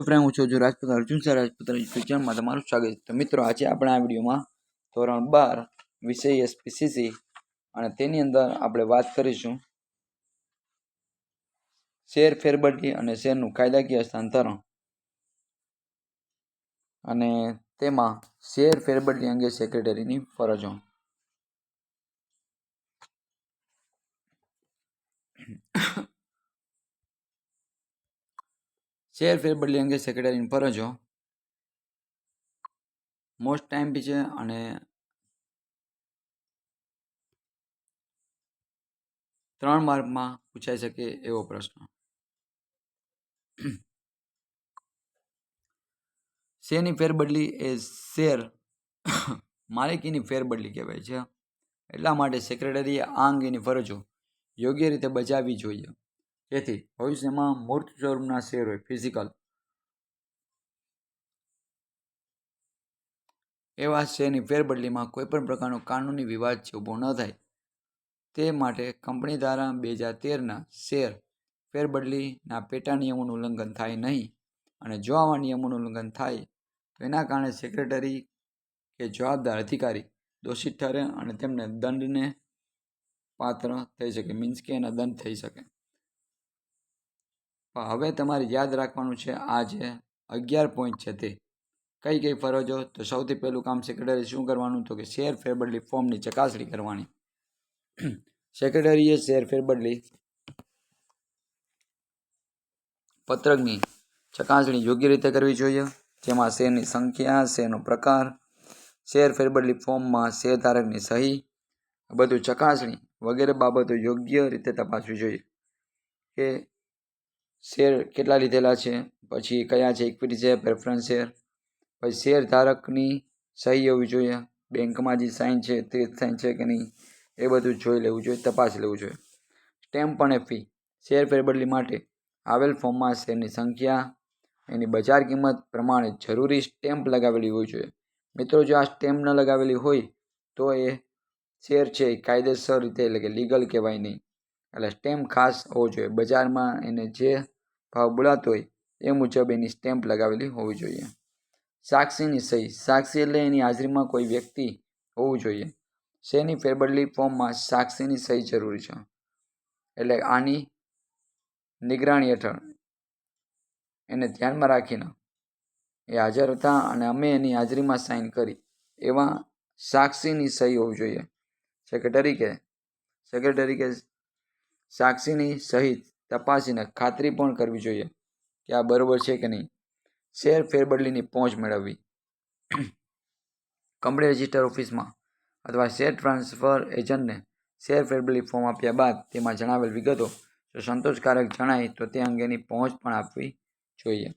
Friend, હું છું જો રાજપૂત અર્જુન સર રાજપૂત ફ્યુચરમાં તમારું સ્વાગત છે. તો મિત્રો, આજે આપણે આ વિડીયોમાં ધોરણ બાર વિષય એસપીસીસી અને તેની અંદર આપણે વાત કરીશું. શેર ફેરબદલી અને શેરનું કાયદાકીય હસ્તાંતરણ. અને તેમાં શેર ફેરબદલી અંગે સેક્રેટરીની ફરજો. શેર ફેરબદલી અંગે સેક્રેટરીની ફરજો મોસ્ટ ટાઈમ બી છે અને ત્રણ માર્કમાં પૂછાઈ શકે એવો પ્રશ્ન. શેરની ફેરબદલી એ શેર માલિકીની ફેરબદલી કહેવાય છે. એટલા માટે સેક્રેટરીએ આ અંગેની ફરજો યોગ્ય રીતે બજાવવી જોઈએ. જેથી ભવિષ્યમાં મૂર્ત સ્વરૂપના શેર હોય ફિઝિકલ એવા શેરની ફેરબદલીમાં કોઈપણ પ્રકારનો કાનૂની વિવાદ છે ઊભો ન થાય, તે માટે કંપની દ્વારા બે હજાર તેરના શેર ફેરબદલીના પેટા નિયમોનું ઉલ્લંઘન થાય નહીં અને જો આવા નિયમોનું ઉલ્લંઘન થાય, તો એના કારણે સેક્રેટરી કે જવાબદાર અધિકારી દોષિત ઠરે અને તેમને દંડને પાત્ર થઈ શકે મીન્સ કે એના દંડ થઈ શકે. હવે તમારે યાદ રાખવાનું છે, આ જે અગિયાર પોઈન્ટ છે તે. કઈ કઈ ફરજો? તો સૌથી પહેલું કામ સેક્રેટરી શું કરવાનું? તો કે શેર ફેરબદલી ફોર્મની ચકાસણી કરવાની. સેક્રેટરીએ શેર ફેરબદલી પત્રકની ચકાસણી યોગ્ય રીતે કરવી જોઈએ, જેમાં શેરની સંખ્યા શેરનો પ્રકાર શેર ફેરબદલી ફોર્મમાં શેરધારકની સહી બધું ચકાસણી વગેરે બાબતો યોગ્ય રીતે તપાસવી જોઈએ. કે શેર કેટલા લીધેલા છે? પછી કયા છે? ઇક્વિટી છે? પ્રેફરન્સ શેર પછી શેર ધારકની સહી હોવી જોઈએ? બેંકમાં જે સાઇન છે, તે સાઇન છે કે નહીં? એ બધું જોઈ લેવું જોઈએ, તપાસ લેવું જોઈએ. સ્ટેમ્પ અને ફી શેર ફેરબદલી માટે આવેલ ફોર્મમાં શેરની સંખ્યા, એની બજાર કિંમત પ્રમાણે જરૂરી સ્ટેમ્પ લગાવેલી હોવી જોઈએ. મિત્રો, જો આ સ્ટેમ્પ ન લગાવેલી હોય, તો એ શેર છે એ કાયદેસર રીતે એટલે કે લીગલ કહેવાય નહીં. એટલે સ્ટેમ્પ ખાસ હોવો જોઈએ. બજારમાં એને જે ભાવ બોલાતો હોય એ મુજબ એની સ્ટેમ્પ લગાવેલી હોવી જોઈએ. સાક્ષીની સહી. સાક્ષી એટલે એની હાજરીમાં કોઈ વ્યક્તિ હોવું જોઈએ. શેની ફેરબદલી ફોર્મમાં સાક્ષીની સહી જરૂરી છે? એટલે આની નિગરાણી હેઠળ એને ધ્યાનમાં રાખીને એ હાજર હતા અને અમે એની હાજરીમાં સાઇન કરી. એવા સાક્ષીની સહી હોવી જોઈએ. સેક્રેટરી કે સેક્રેટરી કે સાક્ષીની સહિત તપાસીને ખાતરી પણ કરવી જોઈએ કે આ બરાબર છે કે નહીં. શેર ફેરબદલીની પહોંચ મેળવવી. કંપની રજિસ્ટર ઓફિસમાં અથવા શેર ટ્રાન્સફર એજન્ટને શેર ફેરબદલી ફોર્મ આપ્યા બાદ તેમાં જણાવેલ વિગતો જો સંતોષકારક જણાય તો તે અંગેની પહોંચ પણ આપવી જોઈએ.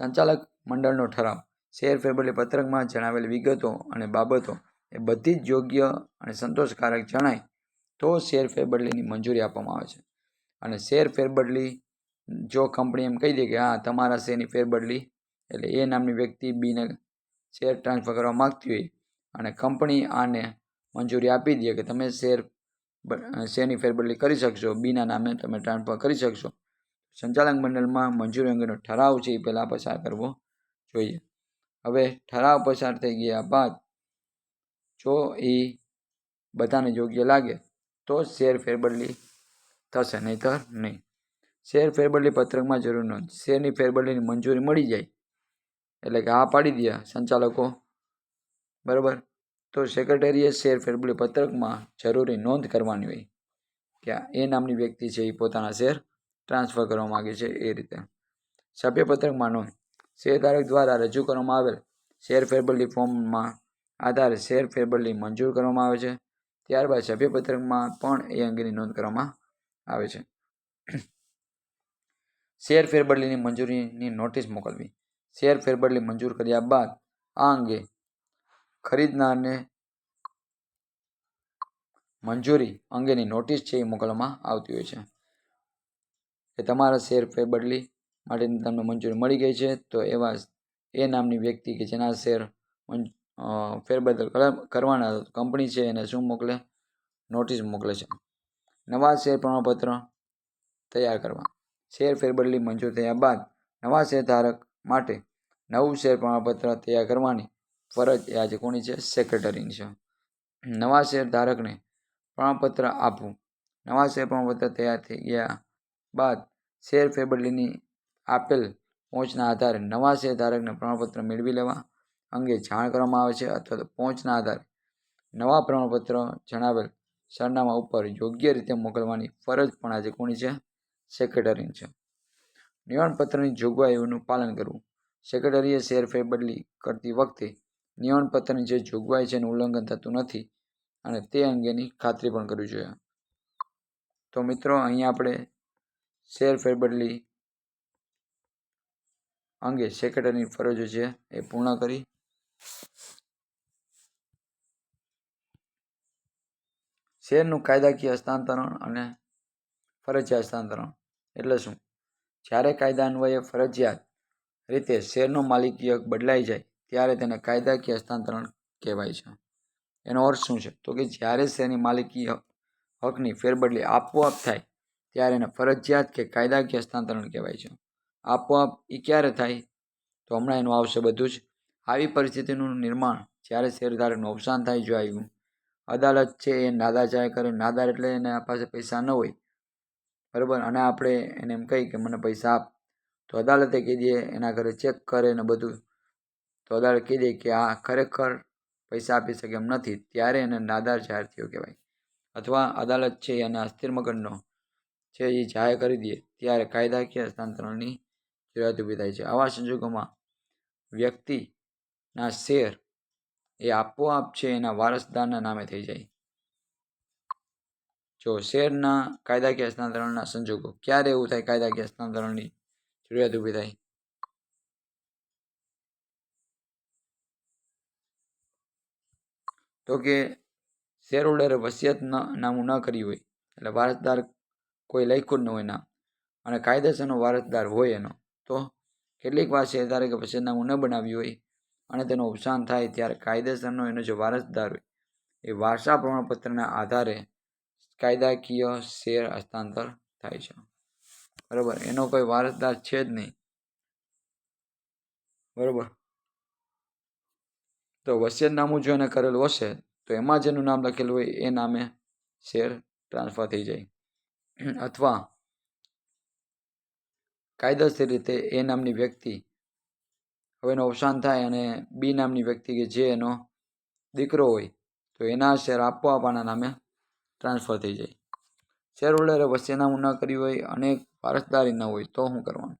સંચાલક મંડળનો ઠરાવ. શેર ફેરબદલી પત્રકમાં જણાવેલ વિગતો અને બાબતો એ બધી જ યોગ્ય અને સંતોષકારક જણાય તો શેર ફેરબદલીની મંજૂરી આપવામાં આવે છે. અને શેર ફેરબદલી, જો કંપની એમ કહી દે કે, હા, તમારા શેરની ફેરબદલી, એટલે એ નામની વ્યક્તિ બીને શેર ટ્રાન્સફર કરવા માગતી હોય અને કંપની આને મંજૂરી આપી દે કે તમે શેર શેરની ફેરબદલી કરી શકશો, બીના નામે તમે ટ્રાન્સફર કરી શકશો. સંચાલક મંડળમાં મંજૂરી અંગેનો ઠરાવ છે, એ પહેલાં પસાર કરવો જોઈએ. હવે ઠરાવ પસાર થઈ ગયા બાદ, જો એ બધાને યોગ્ય લાગે, તો શેર ફેરબદલી થશે, નહીંતર નહીં. શેર ફેરબદલી પત્રકમાં જરૂર નોંધ. શેરની ફેરબદલીની મંજૂરી મળી જાય. એટલે કે હા પાડી દે સંચાલકો. બરાબર? તો સેક્રેટરીએ શેર ફેરબદલી પત્રકમાં જરૂરી નોંધ કરવાની હોય કે એ નામની વ્યક્તિ છે એ પોતાના શેર ટ્રાન્સફર કરવા માગે છે એ રીતે. સભ્યપત્રકમાં નોંધ. શેરધારક દ્વારા રજૂ કરવામાં આવેલ શેર ફેરબદલી ફોર્મમાં આધારે શેર ફેરબદલી મંજૂર કરવામાં આવે છે. ત્યારબાદ સભ્યપત્રકમાં પણ એ અંગેની નોંધ કરવામાં આવે છે. શેર ફેરબદલીની મંજૂરીની નોટિસ મોકલવી. શેર ફેરબદલી મંજૂર કર્યા બાદ આ અંગે ખરીદનારને મંજૂરી અંગેની નોટિસ છે એ મોકલવામાં આવતી હોય છે. કે તમારા શેર ફેરબદલી માટેની તમને મંજૂરી મળી ગઈ છે, તો એવા એ નામની વ્યક્તિ કે જેના શેર ફેરબદલ કરવાના કંપની છે એને શું મોકલે? નોટિસ મોકલે છે. નવા શેર પ્રમાણપત્ર તૈયાર કરવા. શેર ફેરબદલી મંજૂર થયા બાદ નવા શેરધારક માટે નવું શેર પ્રમાણપત્ર તૈયાર કરવાની ફરજ એ આજે કોની છે? સેક્રેટરીની છે. નવા શેરધારકને પ્રમાણપત્ર આપવું. નવા શેર પ્રમાણપત્ર તૈયાર થઈ ગયા બાદ શેર ફેરબદલીની આપેલ પહોંચના આધારે નવા શેરધારકને પ્રમાણપત્ર મેળવી લેવા અંગે જાણ કરવામાં આવે છે અથવા તો પહોંચના આધારે નવા પ્રમાણપત્ર જણાવેલ સરનામા ઉપર યોગ્ય રીતે મોકલવાની ફરજ પણ આજે કોની છે? સેક્રેટરીની છે. નિયમનપત્રની જોગવાઈઓનું પાલન કરવું. સેક્રેટરીએ શેર ફેરબદલી કરતી વખતે નિયમનપત્રની જે જોગવાઈ છે એનું ઉલ્લંઘન થતું નથી અને તે અંગેની ખાતરી પણ કરવી જોઈએ. તો મિત્રો, અહીંયા આપણે શેર ફેરબદલી અંગે સેક્રેટરીની ફરજો છે એ પૂર્ણ કરી. શેરનું કાયદાકીય હસ્તાંતરણ અને ફરજિયાત હસ્તાંતરણ. એટલે શું? જ્યારે કાયદા અન્વયે ફરજિયાત રીતે શેરનો માલિકી હક બદલાઈ જાય, ત્યારે તેને કાયદાકીય હસ્તાંતરણ કહેવાય છે. એનો અર્થ શું છે? તો કે જ્યારે શેરની માલિકી હકની ફેરબદલી આપોઆપ થાય, ત્યારે એને ફરજિયાત કે કાયદાકીય હસ્તાંતરણ કહેવાય છે. આપોઆપ એ ક્યારે થાય? તો હમણાં એનું આવશે બધું જ. આવી પરિસ્થિતિનું નિર્માણ જ્યારે શેરધારકનું અવસાન થાય જો આવ્યું અદાલત છે એ નાદાર જાહેર કરે, નાદાર એટલે એના પાસે પૈસા ન હોય. બરાબર? અને આપણે એને એમ કહી કે મને પૈસા આપ. તો અદાલતે કહી દે, એના ઘરે ચેક કરે ને બધું. તો અદાલત કહી દે કે આ ખરેખર પૈસા આપી શકે એમ નથી. ત્યારે એને નાદાર જાહેર થયો કહેવાય. અથવા અદાલત છે અને અસ્થિર મગજનો છે, એ જાહેર કરી દે. ત્યારે કાયદાકીય હસ્તાંતરણની જરૂરિયાત ઊભી થાય છે. આવા સંજોગોમાં વ્યક્તિના શેર એ આપોઆપ છે એના વારસદારના નામે થઈ જાય. જો શેરના કાયદાકીય હસ્તાંતરણના સંજોગો, ક્યારે એવું થાય કાયદાકીય હસ્તાંતરણની જરૂરિયાત ઊભી થાય? તો કે શેર હોલ્ડરે વસિયત નામું ન કર્યું હોય, એટલે વારસદાર કોઈ લખ્યું ન હોય નામ, અને કાયદેસરનો વારસદાર હોય એનો, તો કેટલીક વાર શેરધારકે વસિયતનામું ન બનાવ્યું હોય અને તેનું અવસાન થાય ત્યારે કાયદેસરનો એનો જે વારસદાર હોય, એ વારસા પ્રમાણપત્રના આધારે કાયદાકીય શેર હસ્તાંતર થાય છે. બરાબર? એનો કોઈ વારસદાર છે જ નહીં. બરાબર? તો વસિયતનામું જો એને કરેલું હશે, તો એમાં જેનું નામ લખેલું હોય, એ નામે શેર ટ્રાન્સફર થઈ જાય. અથવા કાયદેસર રીતે એ નામની વ્યક્તિ હવે એનું અવસાન થાય અને બી નામની વ્યક્તિ કે જે એનો દીકરો હોય, તો એના શેર આપોઆપ આના નામે ટ્રાન્સફર થઈ જાય. શેર હોલ્ડરે વચ્ચેનામું ન કર્યું હોય, અને વારસદારી ન હોય, તો શું કરવાનું?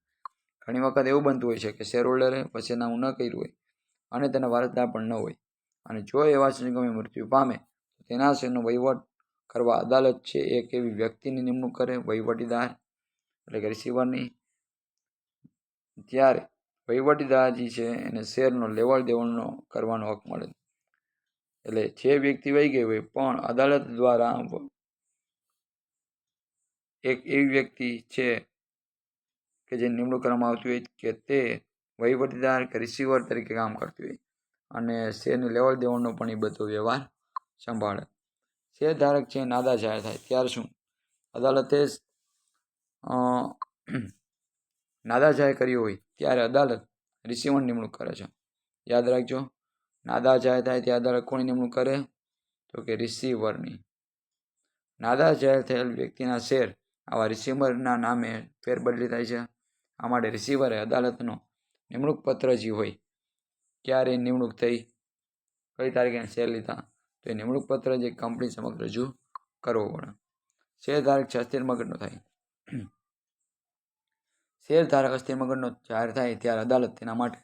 ઘણી વખત એવું બનતું હોય છે કે શેર હોલ્ડરે વસિયતનામું ન કર્યું હોય, અને તેના વારસદાર પણ ન હોય. અને જો એવા સંજોગોમાં મૃત્યુ પામે, તો તેના શેરનો વહીવટ કરવા અદાલત છે, એક એવી વ્યક્તિની નિમણૂક કરે, વહીવટીદાર, એટલે કે રિસીવરની ત્યારે વહીવટીદાર જે છે, એને શેરનો લેવડ દેવડનો કરવાનો હક મળે. એટલે જે વ્યક્તિ વહી ગઈ હોય, પણ અદાલત દ્વારા એક એવી વ્યક્તિ છે કે જે નિમણૂક કરવામાં આવતી હોય કે તે વહીવટદાર કે રિસીવર તરીકે કામ કરતી હોય અને શેરની લેવડ દેવડનો પણ એ બધો વ્યવહાર સંભાળે. શેરધારક છે નાદા જાહેર થાય. ત્યારે શું? અદાલતે નાદા જાહેર કર્યું હોય ત્યારે અદાલત રિસીવર નિમણૂક કરે છે. યાદ રાખજો નાદા જાહેર થાય ત્યારે અદાલત કોની નિમણૂક કરે? તો કે રિસીવરની. નાદા જાહેર થયેલ વ્યક્તિના શેર આવા રિસીવરના નામે ફેરબદલી થાય છે. આ માટે રિસીવરે અદાલતનો નિમણૂક પત્ર જે હોય, ક્યારે નિમણૂક થઈ, કઈ તારીખે શેર લીધા, તો એ નિમણૂક પત્ર જે કંપની સમક્ષ રજૂ કરવો પડે. શેરધારક છે અસ્થિર મગજનો થાય. શેરધારક અસ્થિર મગજનો જાહેર થાય ત્યારે અદાલત તેના માટે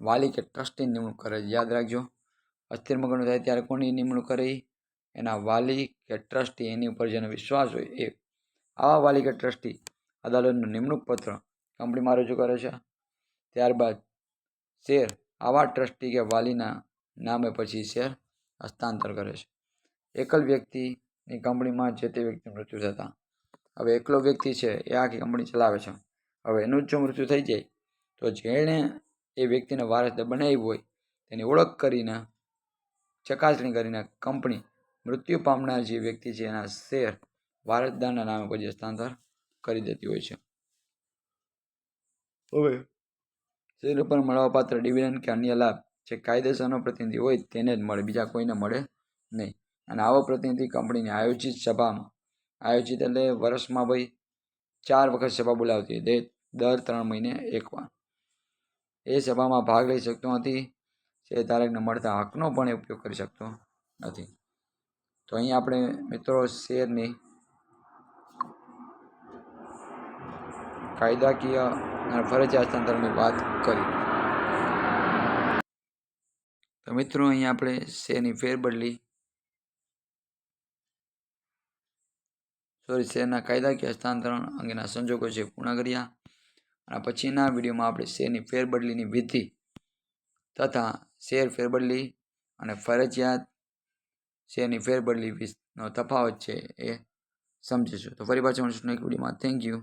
વાલી કે ટ્રસ્ટીની નિમણૂક કરે. છે યાદ રાખજો અસ્થિર મગજનો થાય ત્યારે કોની નિમણૂક કરે? એના વાલી કે ટ્રસ્ટી? એની ઉપર જેનો વિશ્વાસ હોય એ. આવા વાલી કે ટ્રસ્ટી અદાલતનું નિમણૂક પત્ર કંપનીમાં રજૂ કરે છે. ત્યારબાદ શેર આવા ટ્રસ્ટી કે વાલીના નામે પછી શેર હસ્તાંતર કરે છે. એકલ વ્યક્તિની કંપનીમાં જે તે વ્યક્તિ મૃત્યુ થતાં. હવે એકલો વ્યક્તિ છે એ આખી કંપની ચલાવે છે. હવે એનું જ જો મૃત્યુ થઈ જાય, તો જેણે એ વ્યક્તિને વારસદાર બનાવ્યું હોય, તેની ઓળખ કરીને, ચકાસણી કરીને કંપની મૃત્યુ પામનાર જે વ્યક્તિ છે, એના શેર વારસદારના નામે પછી હસ્તાંતર કરી દેતી હોય છે. હવે શેર ઉપર મળવાપાત્ર ડિવિડન્ડ કે અન્ય લાભ જે કાયદેસરનો પ્રતિનિધિ હોય, તેને જ મળે, બીજા કોઈને મળે નહીં. અને આવો પ્રતિનિધિ કંપનીની આયોજિત સભામાં, આયોજિત એટલે વર્ષમાં ભાઈ ચાર વખત સભા બોલાવતી હોય. દર ત્રણ મહિને એકવાર એ સભામાં ભાગ લઈ શકતો નથી. શેર તારીખને મળતા હકનો પણ ઉપયોગ કરી શકતો નથી. તો અહીં આપણે મિત્રો શેરની કાયદાકીય અને ફરજિયાત હસ્તાંતરની વાત કરી. તો મિત્રો અહીં આપણે શેરની ફેરબદલી સોરી, શેરના કાયદાકીય હસ્તાંતરણ અંગેના સંજોગો છે પૂર્ણ કર્યા. અને પછીના વિડીયોમાં આપણે શેરની ફેરબદલીની વિધિ તથા શેર ફેરબદલી અને ફરજિયાત શેરની ફેરબદલી નો તફાવત છે એ સમજીશું. તો ફરી પાછું મળીશું એક વિડીયોમાં. Thank you